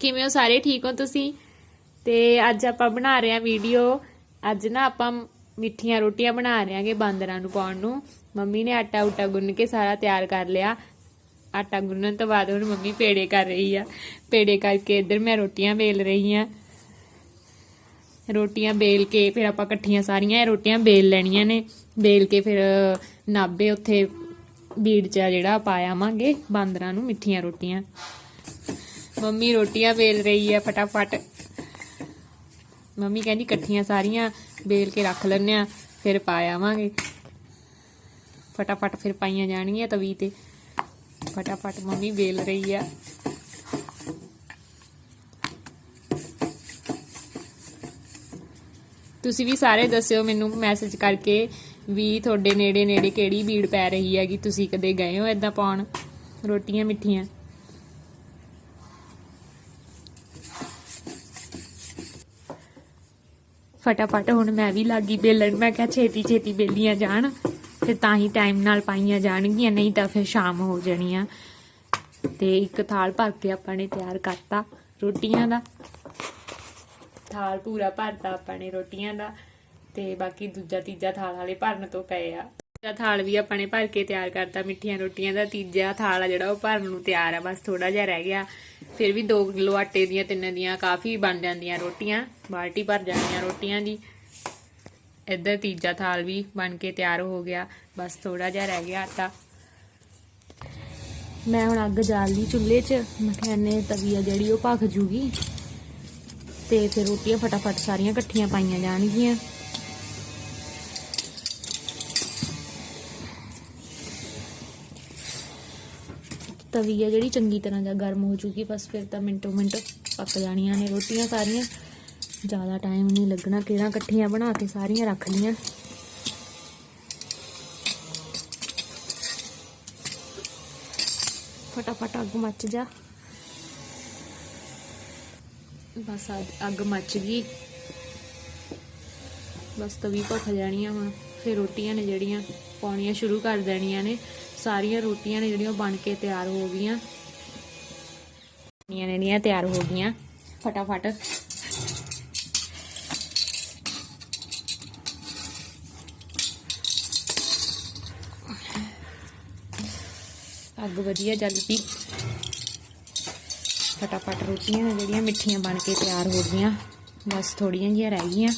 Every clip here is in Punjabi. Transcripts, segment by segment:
ਕਿਵੇਂ ਹੋ ਸਾਰੇ? ਠੀਕ ਹੋ ਤੁਸੀਂ? ਤੇ ਅੱਜ ਆਪਾਂ ਬਣਾ ਰਹੇ ਹਾਂ ਵੀਡੀਓ ਅੱਜ ਨਾ ਆਪਾਂ ਮਿੱਠੀਆਂ ਰੋਟੀਆਂ ਬਣਾ ਰਹੇ ਹਾਂਗੇ ਬਾਂਦਰਾਂ ਨੂੰ ਪਾਉਣ ਨੂੰ। ਮੰਮੀ ਨੇ ਆਟਾ ਉਟਾ ਗੁੰਨ ਕੇ ਸਾਰਾ ਤਿਆਰ ਕਰ ਲਿਆ। ਆਟਾ ਗੁੰਨਣ ਤੋਂ ਬਾਅਦ ਹੁਣ ਮੰਮੀ ਪੇੜੇ ਕਰ ਰਹੀ ਆ। ਪੇੜੇ ਕਰਕੇ ਇੱਧਰ ਮੈਂ ਰੋਟੀਆਂ ਵੇਲ ਰਹੀ ਆ ਰੋਟੀਆਂ ਵੇਲ ਕੇ ਫਿਰ ਆਪਾਂ ਇਕੱਠੀਆਂ ਸਾਰੀਆਂ ਰੋਟੀਆਂ ਵੇਲ ਲੈਣੀਆਂ ਨੇ। ਵੇਲ ਕੇ ਫਿਰ ਨਾਬੇ ਉੱਥੇ ਬੀੜ ਚ ਆ ਜਿਹੜਾ ਪਾਇਆਵਾਂਗੇ ਬਾਂਦਰਾਂ ਨੂੰ ਮਿੱਠੀਆਂ ਰੋਟੀਆਂ। ਮੰਮੀ ਰੋਟੀਆਂ ਵੇਲ ਰਹੀ ਹੈ ਫਟਾਫਟ। ਮੰਮੀ ਕਹਿੰਦੀ ਇਕੱਠੀਆਂ ਸਾਰੀਆਂ ਵੇਲ ਕੇ ਰੱਖ ਲੈਣੇ ਆ, ਫਿਰ ਪਾ ਆਵਾਂਗੇ। ਫਟਾਫਟ ਫਿਰ ਪਾਈਆਂ ਜਾਣਗੀਆਂ ਤਵੀ ਤੇ। ਫਟਾਫਟ ਮੰਮੀ ਵੇਲ ਰਹੀ ਆ। ਤੁਸੀਂ ਵੀ ਸਾਰੇ ਦੱਸਿਓ ਮੈਨੂੰ ਮੈਸੇਜ ਕਰਕੇ ਵੀ ਤੁਹਾਡੇ ਨੇੜੇ ਨੇੜੇ ਕਿਹੜੀ ਭੀੜ ਪੈ ਰਹੀ ਹੈਗੀ, ਤੁਸੀਂ ਕਦੇ ਗਏ ਹੋ ਏਦਾਂ ਪਾਉਣ? ਰੋਟੀਆਂ ਮਿੱਠੀਆਂ। ਫਟਾਫਟ ਹੁਣ ਮੈਂ ਵੀ ਲੱਗੀ ਬੇਲਣ। ਮੈਂ ਕਿਹਾ ਛੇਤੀ ਛੇਤੀ ਬੇਲੀਆਂ ਜਾਣ, ਫਿਰ ਤਾਂ ਹੀ ਟਾਈਮ ਨਾਲ ਪਾਈਆਂ ਜਾਣਗੀਆਂ, ਨਹੀਂ ਤਾਂ ਫਿਰ ਸ਼ਾਮ ਹੋ ਜਾਣੀ ਆ ਤੇ ਇੱਕ ਥਾਲ ਭਰ ਕੇ ਆਪਾਂ ਨੇ ਤਿਆਰ ਕਰਤਾ ਰੋਟੀਆਂ ਦਾ। ਥਾਲ ਪੂਰਾ ਭਰਤਾ ਆਪਾਂ ਨੇ ਰੋਟੀਆਂ ਦਾ ਤੇ ਬਾਕੀ ਦੂਜਾ ਤੀਜਾ ਥਾਲ ਵਾਲੇ ਭਰਨ ਤੋਂ ਪਏ ਆ। ਤੀਜਾ ਥਾਲ ਵੀ ਆਪਾਂ ਨੇ ਭਰ ਕੇ ਤਿਆਰ ਕਰਤਾ, ਮਿੱਠੀਆਂ ਰੋਟੀਆਂ ਦਾ ਤੀਜਾ ਥਾਲ ਆ ਜਿਹੜਾ, ਉਹ ਭਰਨ ਨੂੰ ਤਿਆਰ ਆ, ਬਸ ਥੋੜਾ ਜਿਹਾ ਰਹਿ ਗਿਆ। ਫਿਰ ਵੀ 2 ਕਿਲੋ ਆਟੇ ਦੀਆਂ ਤਿੰਨ ਦੀਆਂ ਕਾਫੀ ਬਣ ਜਾਂਦੀਆਂ ਰੋਟੀਆਂ, ਬਾਲਟੀ ਭਰ ਜਾਂਦੀਆਂ ਰੋਟੀਆਂ ਦੀ। ਇੱਧਰ ਤੀਜਾ ਥਾਲ ਵੀ ਬਣ ਕੇ ਤਿਆਰ ਹੋ ਗਿਆ, ਬਸ ਥੋੜਾ ਜਿਹਾ ਰਹਿ ਗਿਆ ਆਟਾ। ਮੈਂ ਹੁਣ ਅੱਗ ਜਾਲ ਲਈ ਚੁੱਲ੍ਹੇ 'ਚ ਮਖਾਨੇ ਤਵੀ ਆ ਜਿਹੜੀ ਉਹ ਭਖ ਜੂਗੀ। ਤੇ ਫਿਰ ਰੋਟੀਆਂ ਫਟਾਫਟ ਸਾਰੀਆਂ ਇਕੱਠੀਆਂ ਪਾਈਆਂ ਜਾਣਗੀਆਂ। ਤਵੀ ਆ ਜਿਹੜੀ ਚੰਗੀ ਤਰ੍ਹਾਂ ਦਾ ਗਰਮ ਹੋ ਜੂਗੀ, ਬਸ ਫਿਰ ਤਾਂ ਮਿੰਟੋ ਮਿੰਟ ਪੱਕ ਜਾਣੀਆਂ ਨੇ ਰੋਟੀਆਂ ਸਾਰੀਆਂ। ਜ਼ਿਆਦਾ ਟਾਈਮ ਨਹੀਂ ਲੱਗਣਾ, ਕਿਹੜਾ ਇਕੱਠੀਆਂ ਬਣਾ ਕੇ ਸਾਰੀਆਂ ਰੱਖ ਲੀਆਂ ਫਟਾਫਟ ਅੱਗ ਮੱਚ ਜਾ। ਬਸ ਅੱਗ- ਮੱਚ ਗਈ। ਬਸ ਤਵੀ ਭਖ ਜਾਣੀ ਆ ਹੁਣ ਫਿਰ ਰੋਟੀਆਂ ਨੇ ਜਿਹੜੀਆਂ ਪਾਉਣੀਆਂ ਸ਼ੁਰੂ ਕਰ ਦੇਣੀਆਂ ਨੇ। ਸਾਰੀਆਂ ਰੋਟੀਆਂ ਨੇ ਜਿਹੜੀਆਂ ਉਹ ਬਣ ਕੇ ਤਿਆਰ ਹੋ ਗਈਆਂ ਰੋਟੀਆਂ ਨੇ ਜਿਹੜੀਆਂ ਤਿਆਰ ਹੋ ਗਈਆਂ ਫਟਾਫਟ ਅੱਗ ਵਧੀਆ ਜਲ ਪਈ ਫਟਾਫਟ ਰੋਟੀਆਂ ਨੇ ਜਿਹੜੀਆਂ ਮਿੱਠੀਆਂ ਬਣ ਕੇ ਤਿਆਰ ਹੋ ਗਈਆਂ ਬਸ ਥੋੜੀਆਂ ਜਿਹੀਆਂ ਰਹਿ ਗਈਆਂ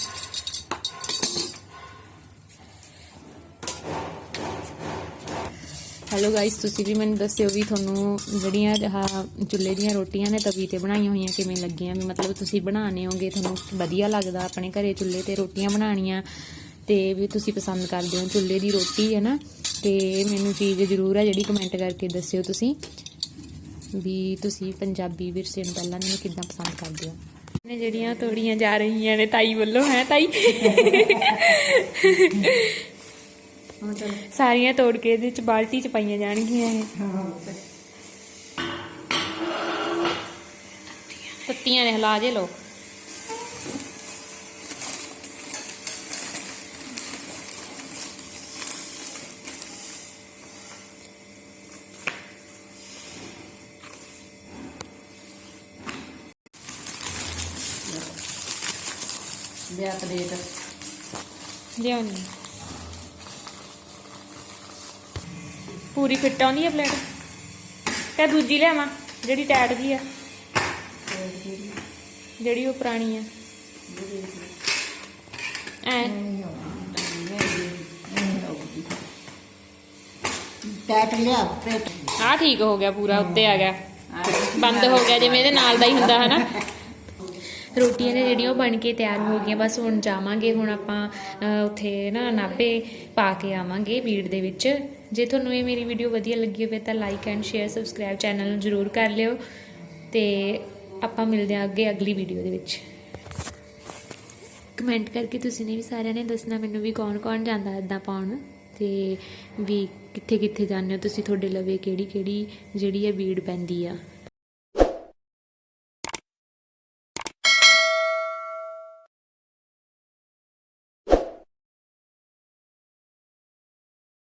ਹੈਲੋ ਗਾਇਸ ਤੁਸੀਂ ਵੀ ਮੈਨੂੰ ਦੱਸਿਓ ਵੀ ਤੁਹਾਨੂੰ ਜਿਹੜੀਆਂ ਆਹ ਚੁੱਲ੍ਹੇ ਦੀਆਂ ਰੋਟੀਆਂ ਨੇ ਤਵੀ ਤੇ ਬਣਾਈਆਂ ਹੋਈਆਂ ਕਿਵੇਂ ਲੱਗੀਆਂ ਵੀ ਮਤਲਬ ਤੁਸੀਂ ਬਣਾਉਣੇ ਹੋਗੇ, ਤੁਹਾਨੂੰ ਵਧੀਆ ਲੱਗਦਾ ਆਪਣੇ ਘਰੇ ਚੁੱਲ੍ਹੇ ਤੇ ਰੋਟੀਆਂ ਬਣਾਉਣੀਆਂ ਤੇ ਵੀ ਤੁਸੀਂ ਪਸੰਦ ਕਰਦੇ ਹੋ ਚੁੱਲ੍ਹੇ ਦੀ ਰੋਟੀ, ਹੈ ਨਾ? ਤੇ ਮੈਨੂੰ ਚੀਜ਼ ਜ਼ਰੂਰ ਹੈ ਜਿਹੜੀ ਕਮੈਂਟ ਕਰਕੇ ਦੱਸਿਓ ਤੁਸੀਂ ਵੀ ਤੁਸੀਂ ਪੰਜਾਬੀ ਵਿਰਸੇ ਨੂੰ ਪਹਿਲਾਂ ਮੈਨੂੰ ਕਿੱਦਾਂ ਪਸੰਦ ਕਰਦੇ ਹੋ। ਨੇ ਜਿਹੜੀਆਂ ਤੋੜੀਆਂ ਜਾ ਰਹੀਆਂ ਨੇ ਤਾਈ ਵੱਲੋਂ, ਹੈ ਤਾਈ? ਸਾਰੀਆਂ ਤੋੜ ਕੇ ਇਹਦੇ ਚ ਬਾਲਟੀ ਚ ਪਾਈਆਂ ਜਾਣਗੀਆਂ ਇਹ। ਪੱਤੀਆਂ ਨੇ ਹਿਲਾ ਜੇ ਲੋ ਲਿਆ ਪਲੇਟ। ਲਿਆਉਣੀ। ਪੂਰੀ ਫਿੱਟ ਆਉਂਦੀ ਹੈ ਪਲੇਟ ਤੇ ਦੂਜੀ ਲਿਆਵਾਂ ਜਿਹੜੀ ਟੈਟ ਜੀ ਆ। ਜਿਹੜੀ ਉਹ ਪੁਰਾਣੀ ਆ। ਐ। ਟੈਟ ਲਿਆ ਪਲੇਟ ਆ ਠੀਕ ਹੋ ਗਿਆ ਪੂਰਾ ਉੱਤੇ ਆ ਗਿਆ। ਬੰਦ ਹੋ ਗਿਆ ਜਿਵੇਂ ਇਹਦੇ ਨਾਲ ਦਾ ਹੀ ਹੁੰਦਾ ਹਨਾ? ਰੋਟੀਆਂ ਨੇ ਜਿਹੜੀਆਂ ਉਹ ਬਣ ਕੇ ਤਿਆਰ ਹੋ ਗਈਆਂ, ਬਸ ਹੁਣ ਜਾਵਾਂਗੇ, ਹੁਣ ਆਪਾਂ ਉੱਥੇ ਨਾ ਨਾਭੇ ਪਾ ਕੇ ਆਵਾਂਗੇ ਬੀੜ ਦੇ ਵਿੱਚ। ਜੇ ਤੁਹਾਨੂੰ ਇਹ ਮੇਰੀ ਵੀਡੀਓ ਵਧੀਆ ਲੱਗੀ ਹੋਵੇ ਤਾਂ like and share subscribe channel ਨੂੰ ਜਰੂਰ ਕਰ ਲਿਓ ਤੇ ਆਪਾਂ ਮਿਲਦੇ ਹਾਂ ਅੱਗੇ ਅਗਲੀ ਵੀਡੀਓ ਦੇ ਵਿੱਚ। ਕਮੈਂਟ ਕਰਕੇ ਤੁਸੀਂ ਨੇ ਵੀ ਸਾਰਿਆਂ ਨੇ ਦੱਸਣਾ ਮੈਨੂੰ ਵੀ ਕੌਣ ਕੌਣ ਜਾਂਦਾ ਇਦਾਂ ਪਾਉਣ ਤੇ ਵੀ ਕਿੱਥੇ ਕਿੱਥੇ ਜਾਂਦੇ ਹੋ, ਤੁਸੀਂ ਤੁਹਾਡੇ ਲਵੇ ਕਿਹੜੀ ਕਿਹੜੀ ਜਿਹੜੀ ਹੈ ਬੀੜ ਪੈਂਦੀ ਆ।